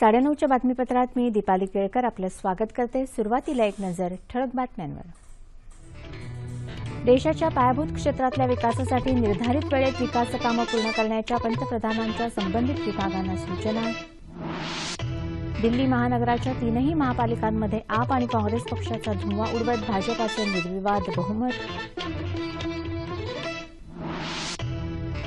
साडेनऊच्या बातमीपत्रात मी दीपाली केळकर आपलं स्वागत करते. सुरुवातीला एक नजर ठळक बातम्यांवर. देशाच्या पायाभूत क्षेत्रातल्या विकासासाठी निर्धारित वेळेत विकास कामं पूर्ण करण्याच्या पंतप्रधानांच्या संबंधित विभागांना सूचना. दिल्ली महानगराच्या तीनही महापालिकांमध्ये आप आणि काँग्रेस पक्षाचा धुवा उडवत भाजपाचे निर्विवाद बहुमत.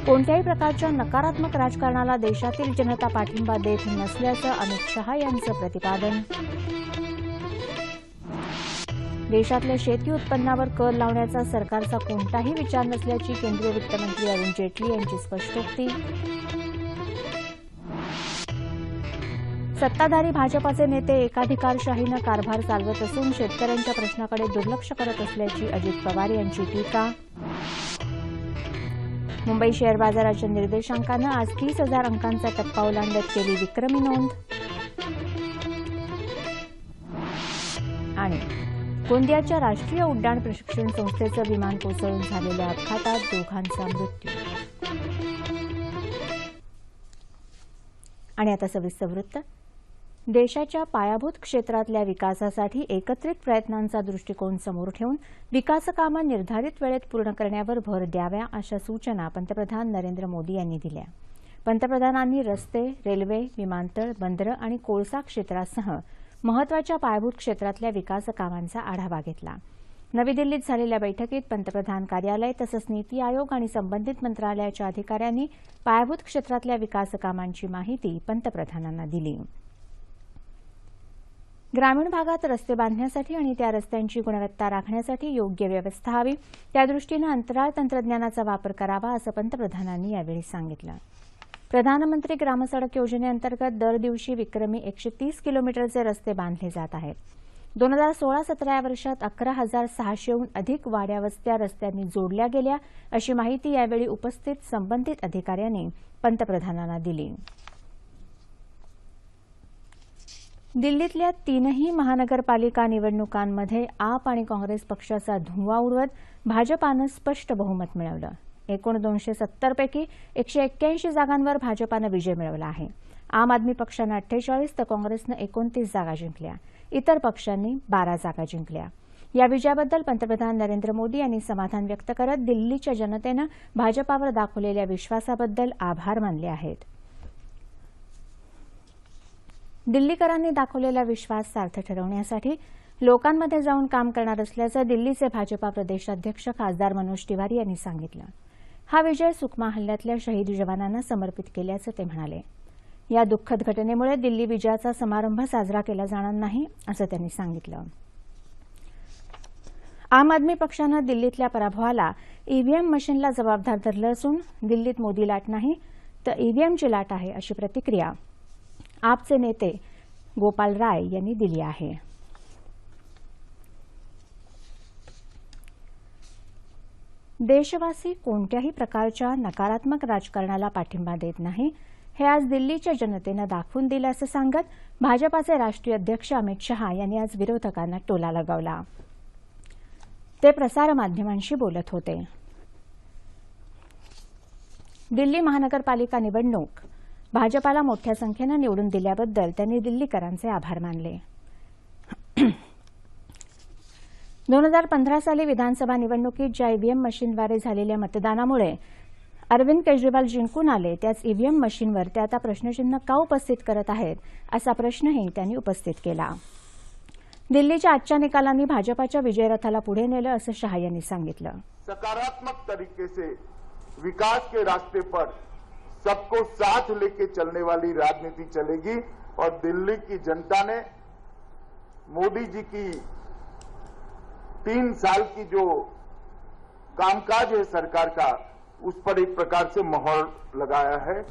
कोणत्याही प्रकारच्या नकारात्मक राजकारणाला देशातील जनता पाठिंबा देत नसल्याचं अमित शहा यांचं प्रतिपादन. देशातल्या शेती उत्पन्नावर कर लावण्याचा सरकारचा कोणताही विचार नसल्याची केंद्रीय वित्तमंत्री अरुण जेटली यांची स्पष्टोक्ती. सत्ताधारी भाजपाचे नेते एकाधिकारशाहीनं कारभार चालवत असून शेतकऱ्यांच्या प्रश्नाकडे दुर्लक्ष करत असल्याची अजित पवार यांची टीका. मुंबई शेअर बाजाराच्या निर्देशांकानं आज तीस हजार अंकांचा टप्पा ओलांडत केली विक्रमी नोंद. आणि गोंदियाच्या राष्ट्रीय उड्डाण प्रशिक्षण संस्थेचं विमान कोसळून झालेल्या अपघातात दोघांचा मृत्यू. आणि आता सविस्तर वृत्त. देशाच्या पायाभूत क्षेत्रातल्या विकासासाठी एकत्रित प्रयत्नांचा दृष्टिकोन समोर ठेवून विकासकामं निर्धारित वेळेत पूर्ण करण्यावर भर द्याव्या अशा सूचना पंतप्रधान नरेंद्र मोदी यांनी दिल्या. पंतप्रधानांनी रस्ते रेल्वे विमानतळ बंदरं आणि कोळसा क्षेत्रासह महत्त्वाच्या पायाभूत क्षेत्रातल्या विकास कामांचा आढावा घेतला. नवी दिल्लीत झालेल्या बैठकीत पंतप्रधान कार्यालय तसंच नीती आयोग आणि संबंधित मंत्रालयाच्या अधिकाऱ्यांनी पायाभूत क्षेत्रातल्या विकास कामांची माहिती पंतप्रधानांना दिली. ग्रामीण भागात रस्ते बांधण्यासाठी आणि त्या रस्त्यांची गुणवत्ता राखण्यासाठी योग्य व्यवस्था हवी. त्यादृष्टीनं अंतराळ तंत्रज्ञानाचा वापर करावा असं पंतप्रधानांनी यावेळी सांगितलं. प्रधानमंत्री ग्रामसडक योजनेअंतर्गत दर दिवशी विक्रमी एकशे तीस किलोमीटरचे रस्ते बांधले जात आहेत. दोन हजार सोळा सतरा या वर्षात अकरा हजार सहाशेहून अधिक वाड्या वस्त्या रस्त्यांनी जोडल्या गेल्या अशी माहिती यावेळी उपस्थित संबंधित अधिकाऱ्यांनी पंतप्रधानांना दिली. दिल्लीतल्या तीनही महानगरपालिका निवडणुकांमध्ये आप आणि काँग्रेस पक्षाचा धुव्वा उडवत भाजपानं स्पष्ट बहुमत मिळवलं. एकूण दोनशे सत्तरपैकी एकशे एक्क्याऐंशी जागांवर भाजपानं विजय मिळवला आहे. आम आदमी पक्षानं अठ्ठेचाळीस तर काँग्रेसनं एकोणतीस जागा जिंकल्या. इतर पक्षांनी बारा जागा जिंकल्या. या विजयाबद्दल पंतप्रधान नरेंद्र मोदी यांनी समाधान व्यक्त करत दिल्लीच्या जनतेनं भाजपावर दाखवलेल्या विश्वासाबद्दल आभार मानले आहेत. दिल्लीकरांनी दाखवलेला विश्वास सार्थ ठरवण्यासाठी लोकांमध्ये जाऊन काम करणार असल्याचं दिल्लीचे भाजपा प्रदेशाध्यक्ष खासदार मनोज तिवारी यांनी सांगितलं. हा विजय सुकमा हल्ल्यातल्या शहीद जवानांना समर्पित केल्याचं ते म्हणाले. या दुःखद घटनेमुळे दिल्ली विजयाचा समारंभ साजरा केला जाणार नाही असं त्यांनी सांगितलं. आम आदमी पक्षानं दिल्लीतल्या पराभवाला ईव्हीएम मशीनला जबाबदार धरलं असून दिल्लीत मोदी लाट नाही तर ईव्हीएमची लाट आहे अशी प्रतिक्रिया आपचे नेते गोपाल राय यांनी दिली आहे. देशवासी कोणत्याही प्रकारच्या नकारात्मक राजकारणाला पाठिंबा देत नाही हे आज दिल्लीच्या जनतेनं दाखवून दिलं असं सांगत भाजपाचे राष्ट्रीय अध्यक्ष अमित शहा यांनी आज विरोधकांना टोला लगावला. ते प्रसारमाध्यमांशी बोलत होते. दिल्ली महानगरपालिका निवडणूक भाजपाला मोठ्या संख्येनं निवडून दिल्याबद्दल त्यांनी दिल्लीकरांचे आभार मानले. दोन हजार पंधरा साली विधानसभा निवडणुकीत ज्या ईव्हीएम मशीनद्वारे झालेल्या मतदानामुळे अरविंद केजरीवाल जिंकून आले त्याच ईव्हीएम मशीनवर ते आता प्रश्नचिन्ह का उपस्थित करत आहेत असा प्रश्नही त्यांनी उपस्थित केला. दिल्लीच्या आजच्या निकालांनी भाजपाच्या विजयरथाला पुढे नेलं असं शहा यांनी सांगितलं. सकारात्मक तरीके से विकास के रास्ते पर सबको साथ लेके चलने वाली राजनीति चलेगी। और दिल्ली की जनता ने मोदी जी की तीन साल की जो कामकाज है सरकार का, उस पर एक प्रकार से मोहर लगाया है।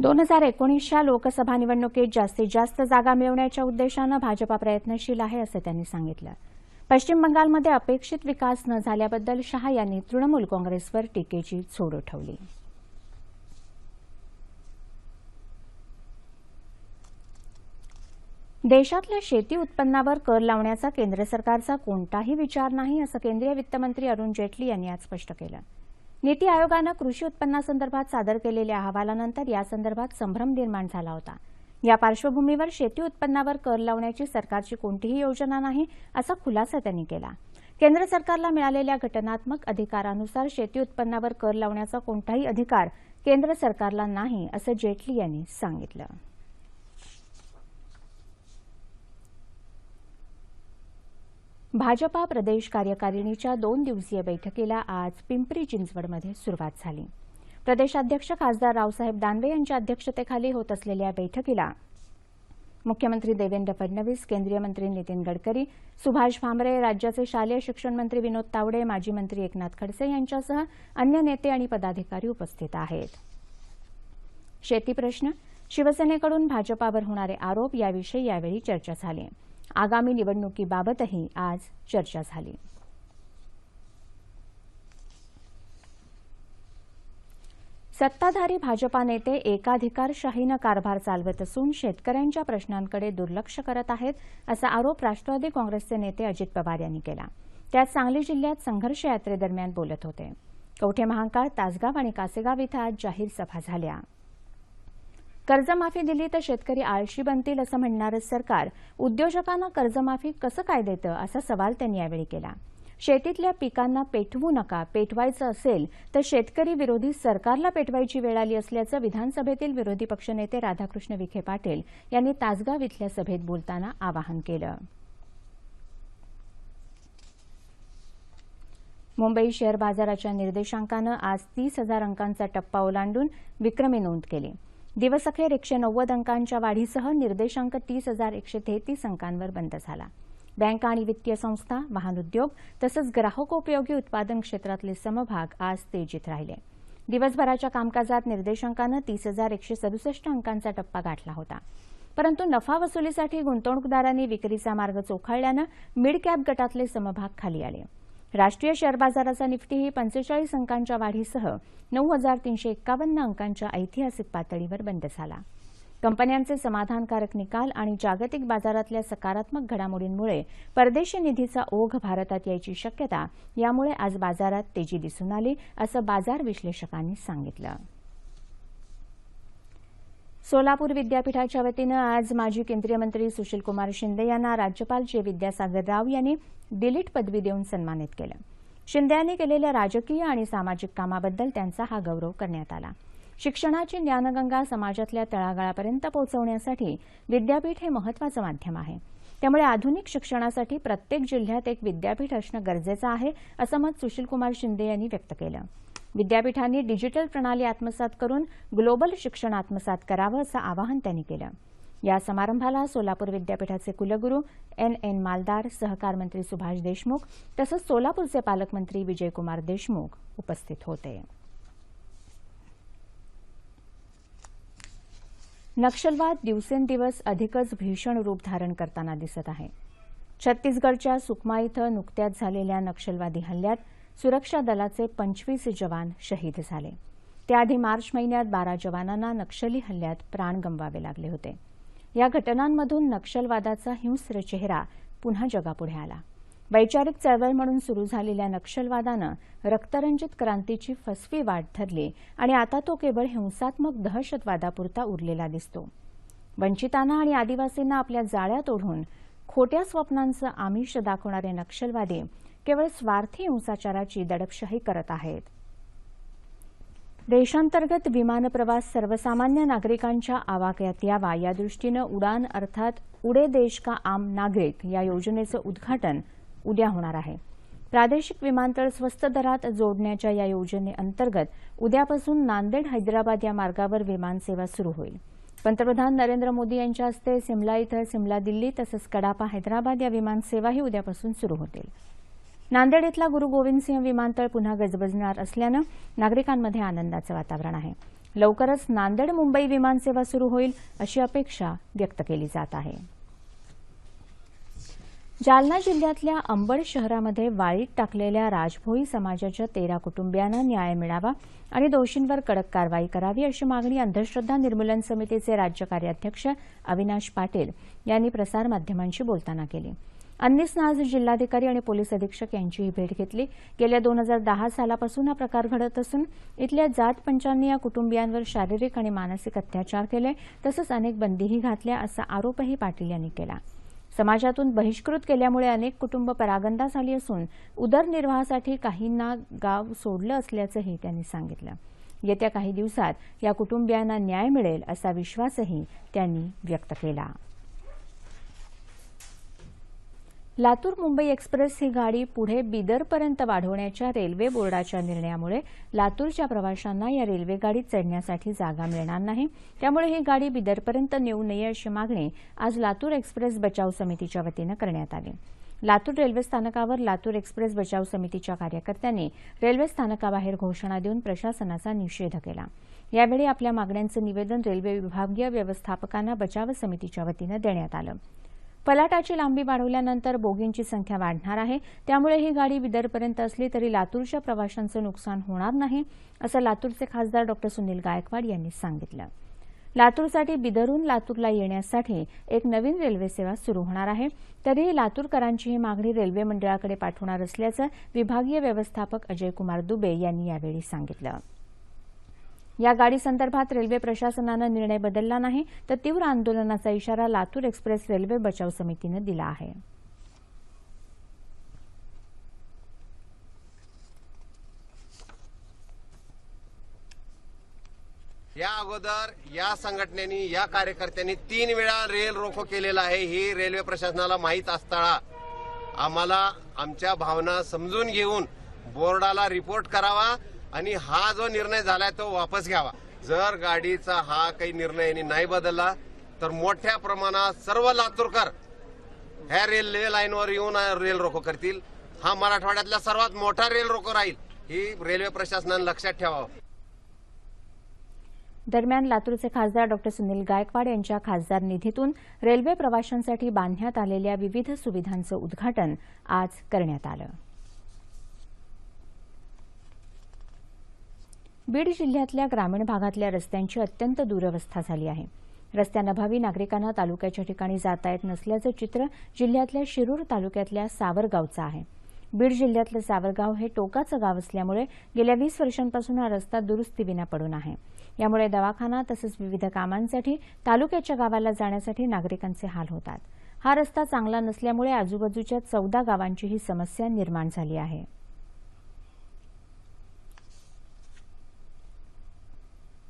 दोन हज़ार एकोणीसच्या लोकसभा निवडणुकीत जास्तीत जास्त जागा मिळवण्याच्या उद्देशानं भाजपा प्रयत्नशील आहे, असं त्यांनी सांगितलं. पश्चिम बंगालमध्ये अपेक्षित विकास न झाल्याबद्दल शहा यांनी तृणमूल काँग्रेसवर टीकेची झोड उठवली. देशातल्या शेती उत्पन्नावर कर लावण्याचा केंद्र सरकारचा कोणताही विचार नाही असं केंद्रीय वित्तमंत्री अरुण जेटली यांनी आज स्पष्ट केलं. नीती आयोगानं कृषी उत्पन्नासंदर्भात सादर केलेल्या अहवालानंतर यासंदर्भात संभ्रम निर्माण झाला होता. या पार्श्वभूमीवर शेती उत्पन्नावर कर लावण्याची सरकारची कोणतीही योजना नाही असा खुलासा त्यांनी केला. केंद्र सरकारला मिळालेल्या घटनात्मक अधिकारानुसार शेती उत्पन्नावर कर लावण्याचा कोणताही अधिकार केंद्र सरकारला नाही असं जेटली यांनी सांगितलं. भाजपा प्रदेश कार्यकारिणीच्या दोन दिवसीय बैठकीला आज पिंपरी चिंचवडमध्ये सुरुवात झाली. प्रदेशाध्यक्ष खासदार रावसाहेब दानवे यांच्या अध्यक्षतेखाली होत असलेल्या या बैठकीला मुख्यमंत्री देवेंद्र फडणवीस केंद्रीय मंत्री नितीन गडकरी सुभाष भामरे राज्याचे शालेय शिक्षण मंत्री विनोद तावडे माजी मंत्री एकनाथ खडसे यांच्यासह अन्य नेते आणि पदाधिकारी उपस्थित आहेत. शेती प्रश्न शिवसेनेकडून भाजपावर होणारे आरोप याविषयी यावेळी चर्चा झाली. आगामी निवडणुकीबाबतही आज चर्चा झाली. सत्ताधारी भाजपा नेते एकाधिकारशाहीनं कारभार चालवत असून शेतकऱ्यांच्या प्रश्नांकडे दुर्लक्ष करत आहेत असा आरोप राष्ट्रवादी काँग्रेसचे नेते अजित पवार यांनी केला. ते आज सांगली जिल्ह्यात संघर्ष यात्रेदरम्यान बोलत होते. कवठे महांकाळ तासगाव आणि कासेगाव इथं आज जाहीर सभा झाल्या. कर्जमाफी दिली तर शेतकरी आळशी बनतील असं म्हणणारं सरकार उद्योजकांना कर्जमाफी कसं काय देतं असा सवाल त्यांनी यावेळी केला. शेतीतल्या पिकांना पेटवू नका पेटवायचं असेल तर शेतकरी विरोधी सरकारला पेटवायची वेळ आली असल्याचं विधानसभेतील विरोधी पक्षनेते राधाकृष्ण विखे पाटील यांनी तासगाव इथल्या सभेत बोलताना आवाहन केलं. मुंबई शेअर बाजाराच्या निर्देशांकानं आज तीस हजार अंकांचा टप्पा ओलांडून विक्रमी नोंद केली. दिवसअखेर एकशे नव्वद अंकांच्या वाढीसह निर्देशांक तीस हजार एकशे तेहतीस अंकांवर बंद झाला. बँका आणि वित्तीय संस्था वाहन उद्योग तसंच ग्राहकोपयोगी उत्पादन क्षेत्रातले समभाग आज तेजीत राहिले. दिवसभराच्या कामकाजात निर्देशांकानं तीस हजार एकशे सदुसष्ट अंकांचा टप्पा गाठला होता. परंतु नफा वसुलीसाठी गुंतवणूकदारांनी विक्रीचा मार्ग चोखाळल्यानं मिड कॅप गटातले समभाग खाली आले. राष्ट्रीय शेअर बाजाराचा निफ्टीही पंचेचाळीस अंकांच्या वाढीसह नऊ हजार तीनशे एक्कावन्न अंकांच्या ऐतिहासिक पातळीवर बंद झाला. कंपन्यांचे समाधानकारक निकाल आणि जागतिक बाजारातल्या सकारात्मक घडामोडींमुळे परदेशी निधीचा ओघ भारतात यायची शक्यता यामुळे आज बाजारात तेजी दिसून आली असं बाजार विश्लेषकांनी सांगितलं. सोलापूर विद्यापीठाच्या वतीनं आज माजी केंद्रीय मंत्री सुशीलकुमार शिंदे यांना राज्यपाल जे विद्यासागर राव यांनी डिलीट पदवी देऊन सन्मानित केलं. शिंदे यांनी केलेल्या राजकीय आणि सामाजिक कामाबद्दल त्यांचा हा गौरव करण्यात आला. शिक्षणाची ज्ञानगंगा समाजातल्या तळागाळापर्यंत पोहोचवण्यासाठी विद्यापीठ हे महत्वाचं माध्यम आहे. त्यामुळे आधुनिक शिक्षणासाठी प्रत्येक जिल्ह्यात एक विद्यापीठ असणं गरजेचं आहे असं मत सुशीलकुमार शिंदे यांनी व्यक्त केलं. विद्यापीठांनी डिजिटल प्रणाली आत्मसात करून ग्लोबल शिक्षण आत्मसात करावं असं आवाहन त्यांनी केलं. या समारंभाला सोलापूर विद्यापीठाचे कुलगुरू एन एन मालदार सहकार मंत्री सुभाष देशमुख तसंच सोलापूरचे पालकमंत्री विजयकुमार देशमुख उपस्थित होते. नक्षलवाद दिवसेंदिवस अधिकच भीषण रूप धारण करताना दिसत आहे. छत्तीसगडच्या सुकमा इथं नुकत्याच झालेल्या नक्षलवादी हल्ल्यात सुरक्षा दलाचे पंचवीस जवान शहीद झाले. त्याआधी मार्च महिन्यात बारा जवानांना नक्षली हल्ल्यात प्राण गमवावे लागले होते. या घटनांमधून नक्षलवादाचा हिंस्र चेहरा पुन्हा जगापुढे आला. वैचारिक चळवळ म्हणून सुरू झालेल्या नक्षलवादानं रक्तरंजित क्रांतीची फसवी वाट धरली आणि आता तो केवळ हिंसात्मक दहशतवादापुरता उरलेला दिसतो. वंचितांना आणि आदिवासींना आपल्या जाळ्यात ओढून खोट्या स्वप्नांचं आमिष दाखवणारे नक्षलवादी केवळ स्वार्थी हिंसाचाराची दडपशाही करत आहेत. देशांतर्गत विमानप्रवास सर्वसामान्य नागरिकांच्या आवाक्यात यावा या दृष्टीनं उडान अर्थात उडे देश का आम नागरिक या योजनेचं उद्घाटन उद्या होणार आहे. प्रादेशिक विमानतळ स्वस्त दरात जोडण्याच्या या योजनेअंतर्गत उद्यापासून नांदेड हैदराबाद या मार्गावर विमानसेवा सुरू होईल. पंतप्रधान नरेंद्र मोदी यांच्या हस्ते सिमला इथं सिमला दिल्ली तसंच कडापा हैदराबाद या विमानसेवाही उद्यापासून सुरू होतील. नांदेड इथला गुरु गोविंद सिंह विमानतळ पुन्हा गजबजणार असल्यानं नागरिकांमध्ये आनंदाचं वातावरण आहे. लवकरच नांदेड मुंबई विमानसेवा सुरू होईल अशी अपेक्षा व्यक्त केली जात आहे. जालना जिल्ह्यातल्या अंबड शहरामध्ये वाळीत टाकलेल्या राजभोई समाजाच्या तेरा कुटुंबियांना न्याय मिळावा आणि दोषींवर कडक कारवाई करावी अशी मागणी अंधश्रद्धा निर्मूलन समितीचे राज्य कार्याध्यक्ष अविनाश पाटील यांनी प्रसारमाध्यमांशी बोलताना केली. अन्नीसनं आज जिल्हाधिकारी आणि पोलीस अधीक्षक यांचीही भेट घेतली. गेल्या दोन हजार दहा सालापासून हा प्रकार घडत असून इथल्या जात पंचांनी या कुटुंबियांवर शारीरिक आणि मानसिक अत्याचार केले तसंच अनेक बंदीही घातल्या असा आरोपही पाटील यांनी केला. समाजातून बहिष्कृत केल्यामुळे अनेक कुटुंब परागंदा झाली असून उदरनिर्वाहासाठी काहींना गाव सोडलं असल्याचंही त्यांनी सांगितलं. येत्या काही दिवसात या कुटुंबियांना न्याय मिळेल असा विश्वासही त्यांनी व्यक्त केला. लातूर मुंबई एक्सप्रेस ही गाडी पुढे बिदरपर्यंत वाढवण्याच्या रेल्वे बोर्डाच्या निर्णयामुळे लातूरच्या प्रवाशांना या रेल्वे गाडीत चढण्यासाठी जागा मिळणार नाही. त्यामुळे ही गाडी बिदरपर्यंत नेऊ नये अशी मागणी आज लातूर एक्सप्रेस बचाव समितीच्या वतीनं करण्यात आली. लातूर रेल्वे स्थानकावर लातूर एक्सप्रेस बचाव समितीच्या कार्यकर्त्यांनी रेल्वे स्थानकाबाहेर घोषणा देऊन प्रशासनाचा निषेध केला. यावेळी आपल्या मागण्यांचं निवेदन रेल्वे विभागीय व्यवस्थापकांना बचाव समितीच्या वतीनं देण्यात आलं. पलाटाची लांबी वाढवल्यानंतर बोगींची संख्या वाढणार आहे. त्यामुळे ही गाडी विदरपर्यंत असली तरी लातूरच्या प्रवाशांचं नुकसान होणार नाही असं लातूरचे खासदार डॉ सुनील गायकवाड यांनी सांगितलं. लातूरसाठी बिदरून लातूरला येण्यासाठी एक नवीन रेल्वे सेवा सुरू होणार आहे. तरीही लातूरकरांची ही मागणी रेल्वे मंडळाकडे पाठवणार असल्याचं विभागीय व्यवस्थापक अजयकुमार दुबे यांनी यावेळी सांगितलं. या गाडीसंदर्भात रेल्वे प्रशासनानं निर्णय बदलला नाही तर तीव्र आंदोलनाचा इशारा लातूर एक्सप्रेस रेल्वे बचाव समितीनं दिला आहे. या अगोदर या संघटनेनी या कार्यकर्त्यांनी तीन वेळा रेल रोको केलेला आहे ही रेल्वे प्रशासनाला माहीत असताना. आम्हाला आमच्या भावना समजून घेऊन बोर्डाला रिपोर्ट करावा आणि हा जो निर्णय झालाय तो वापस घ्यावा. जर गाडीचा हा काही निर्णय यांनी नाही बदलला तर मोठ्या प्रमाणात सर्व लातूरकर ह्या रेल्वे लाईनवर येऊन रेल रोको करतील. हा मराठवाड्यातला सर्वात मोठा रेल रोको राहील ही रेल्वे प्रशासनानं लक्षात ठेवावं. दरम्यान लातूरचे खासदार डॉ सुनील गायकवाड यांच्या खासदार निधीतून रेल्वे प्रवाशांसाठी बांधण्यात आलेल्या विविध सुविधांचं उद्घाटन आज करण्यात आलं. बीड जिल्ह्यातल्या ग्रामीण भागातल्या रस्त्यांची अत्यंत दुरवस्था झाली आहे. रस्त्यांअभावी नागरिकांना तालुक्याच्या ठिकाणी जाता येत नसल्याचं चित्र जिल्ह्यातल्या शिरूर तालुक्यातल्या सावरगावचं आहे. बीड जिल्ह्यातलं सावरगाव हे टोकाचं गाव असल्यामुळे गेल्या वीस वर्षांपासून हा रस्ता दुरुस्तीविना पडून आहे. यामुळे दवाखाना तसंच विविध कामांसाठी तालुक्याच्या गावाला जाण्यासाठी नागरिकांचे हाल होतात. हा रस्ता चांगला नसल्यामुळे आजूबाजूच्या चौदा गावांची ही समस्या निर्माण झाली आहे.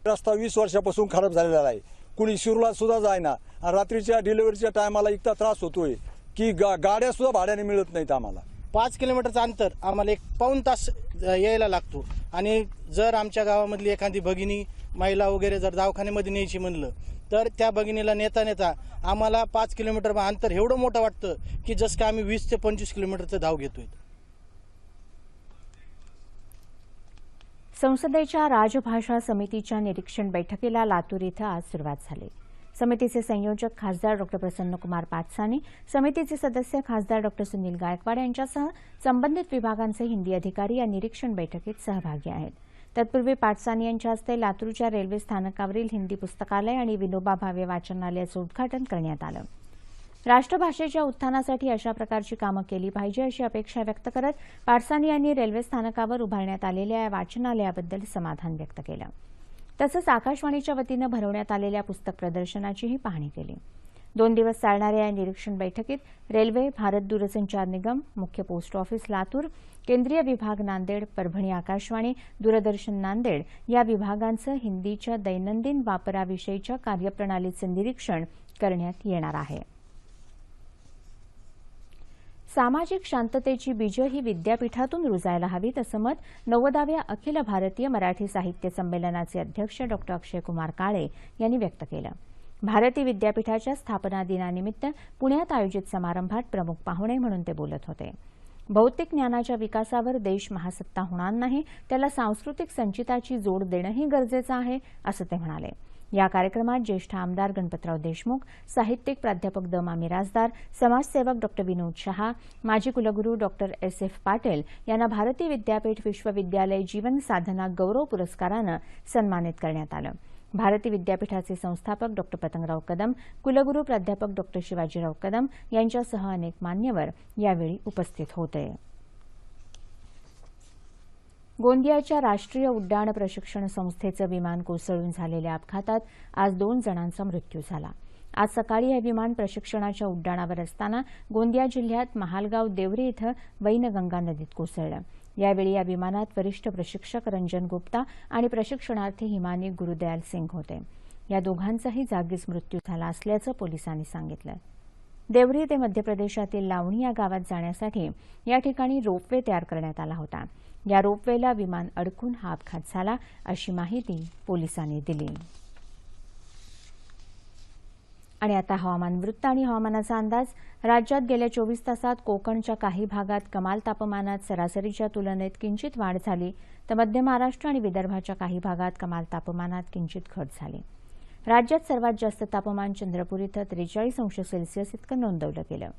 रस्ता वीस वर्षापासून खराब झालेला आहे. कुणी शिरूला सुद्धा जायना रात्रीच्या डिलिव्हरीच्या टायमाला इतका त्रास होतोय की गा गाड्या सुद्धा भाड्याने मिळत नाहीत आम्हाला. पाच किलोमीटरचं अंतर आम्हाला एक पाऊण तास यायला लागतो. आणि जर आमच्या गावामधली एखादी भगिनी महिला वगैरे जर दवाखान्यामध्ये न्यायची म्हणलं तर त्या भगिनीला नेता नेता आम्हाला पाच किलोमीटर अंतर एवढं मोठं वाटतं की जसं का आम्ही वीस ते पंचवीस किलोमीटरचं धाव घेतोय. संसदेच्या राजभाषा समितीच्या निरीक्षण बैठकीला लातूर इथं आज सुरुवात झाली. समितीचे संयोजक खासदार डॉ प्रसन्नकुमार पाटसानी समितीचे सदस्य खासदार डॉ सुनील गायकवाड यांच्यासह संबंधित विभागांचे हिंदी अधिकारी या निरीक्षण बैठकीत सहभागी आहेत. तत्पूर्वी पाटसानी यांच्या हस्ते लातूरच्या रेल्वे स्थानकावरील हिंदी पुस्तकालय आणि विनोबा भावे वाचनालयाचं उद्घाटन करण्यात आलं. राष्ट्रभाषेच्या उत्थानासाठी अशा प्रकारची कामं केली पाहिजे अशी अपेक्षा व्यक्त करत पाटसानी यांनी रेल्वे स्थानकावर उभारण्यात आलेल्या या वाचनालयाबद्दल समाधान व्यक्त केलं. तसंच आकाशवाणीच्या वतीनं भरवण्यात आलेल्या पुस्तक प्रदर्शनाचीही पाहणी केली. दोन दिवस चालणाऱ्या या निरीक्षण बैठकीत रेल्वे भारत दूरसंचार निगम मुख्य पोस्ट ऑफिस लातूर केंद्रीय विभाग नांदेड परभणी आकाशवाणी दूरदर्शन नांदेड या विभागांचं हिंदीच्या दैनंदिन वापराविषयीच्या कार्यप्रणालीचं निरीक्षण करण्यात येणार आहे. सामाजिक शांततेची बीजं ही विद्यापीठातून रुजायला हवीत असं मत नव्वदाव्या अखिल भारतीय मराठी साहित्य संमेलनाचे अध्यक्ष डॉ. अक्षयकुमार काळे यांनी व्यक्त केलं. भारती विद्यापीठाच्या स्थापना दिनानिमित्त पुण्यात आयोजित समारंभात प्रमुख पाहुणे म्हणून ते बोलत होते. भौतिक ज्ञानाच्या विकासावर देश महासत्ता होणार नाही त्याला सांस्कृतिक संचिताची जोड देणंही गरजेचं आहे असं ते म्हणाले. या कार्यक्रमात ज्येष्ठ आमदार गणपतराव देशमुख साहित्यिक प्राध्यापक द मा मिराजदार समाजसेवक डॉ. विनोद शहा माजी कुलगुरू डॉ. एस एफ पाटील यांना भारतीय विद्यापीठ विश्वविद्यालय जीवन साधना गौरव पुरस्कारानं सन्मानित करण्यात आलं. भारती विद्यापीठाचे संस्थापक डॉ. पतंगराव कदम कुलगुरू प्राध्यापक डॉ. शिवाजीराव कदम यांच्यासह अनेक मान्यवर यावेळी उपस्थित होते. गोंदियाच्या राष्ट्रीय उड्डाण प्रशिक्षण संस्थेचं विमान कोसळून झालेल्या अपघातात आज दोन जणांचा मृत्यू झाला. आज सकाळी हे विमान प्रशिक्षणाच्या उड्डाणावर असताना गोंदिया जिल्ह्यात महालगाव देवरे इथं वैनगंगा नदीत कोसळलं. यावेळी या विमानात वरिष्ठ प्रशिक्षक रंजन गुप्ता आणि प्रशिक्षणार्थी हिमानी गुरुदयाल सिंग होते. या दोघांचाही जागीच मृत्यू झाला असल्याचं पोलिसांनी सांगितलं. देवरी ते मध्य प्रदेशातील लावणी या गावात जाण्यासाठी या ठिकाणी रोपवे तयार करण्यात आला होता. या रोपवेला विमान अडकून हा अपघात झाला अशी माहिती पोलिसांनी दिली. आणि आता हवामान वृत्त आणि हवामानाचा अंदाज. राज्यात गेल्या चोवीस तासात कोकणच्या काही भागात कमाल तापमानात सरासरीच्या तुलनेत किंचित वाढ झाली तर मध्य महाराष्ट्र आणि विदर्भाच्या काही भागात कमाल तापमानात किंचित घट झाली. राज्यात सर्वात जास्त तापमान चंद्रपूर इथं त्रेचाळीस अंश सेल्सिअस इतकं नोंदवलं गेलं.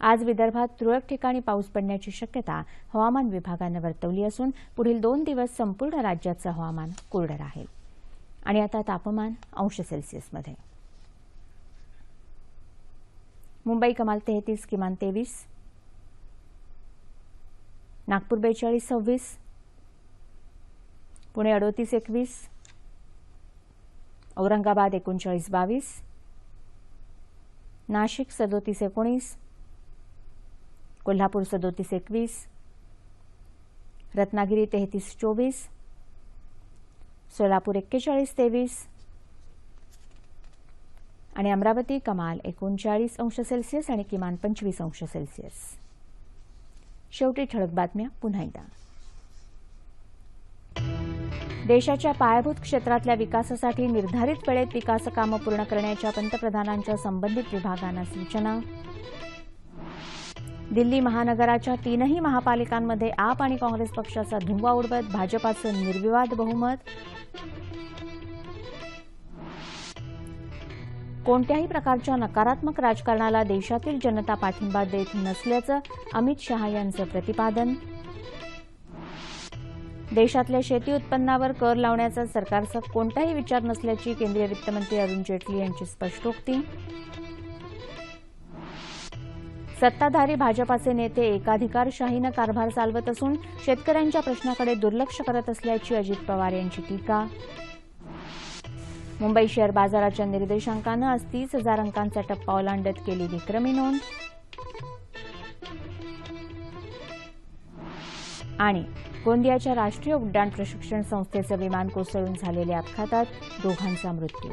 आज विदर्भात तुरळक ठिकाणी पाऊस पडण्याची शक्यता हवामान विभागानं वर्तवली असून पुढील दोन दिवस संपूर्ण राज्याचं हवामान कोरडं राहील. आणि आता तापमान अंश सेल्सिअसमध्ये. मुंबई कमाल तेहतीस किमान तेवीस. नागपूर बेचाळीस सव्वीस. पुणे अडोतीस एकवीस. औरंगाबाद एकोणचाळीस बावीस. नाशिक सदोतीस एकोणीस. कोल्हापूर सदोतीस एकवीस रत्नागिरी तेहतीस चोवीस सोलापूर एक्केचाळीस तेवीस आणि अमरावती कमाल एकोणचाळीस अंश सेल्सिअस आणि किमान पंचवीस अंश सेल्सिअस. शेवटी ठळक बातम्या पुन्हा एकदा. देशाच्या पायाभूत क्षेत्रातल्या विकासासाठी निर्धारित वेळेत विकासकामं पूर्ण करण्याच्या पंतप्रधानांच्या संबंधित विभागांना सूचना. दिल्ली महानगराच्या तीनही महापालिकांमध्ये आप आणि काँग्रेस पक्षाचा धुव्वा उडवत भाजपाचं निर्विवाद बहुमत. कोणत्याही प्रकारच्या नकारात्मक राजकारणाला देशातील जनता पाठिंबा देत नसल्याचं अमित शहा यांचं प्रतिपादन. देशातल्या शेती उत्पन्नावर कर लावण्याचा सरकारचा कोणताही विचार नसल्याची केंद्रीय वित्तमंत्री अरुण जेटली यांची स्पष्टोक्ती. सत्ताधारी भाजपाचे नेते एकाधिकारशाहीनं कारभार चालवत असून शेतकऱ्यांच्या प्रश्नाकडे दुर्लक्ष करत असल्याची अजित पवार यांची टीका. मुंबई शेअर बाजाराच्या निर्देशांकानं आज तीस हजार अंकांचा टप्पा ओलांडत केली विक्रमी नोंद. आणि गोंदियाच्या राष्ट्रीय उड्डाण प्रशिक्षण संस्थेचं विमान कोसळून झालेल्या अपघातात दोघांचा मृत्यू.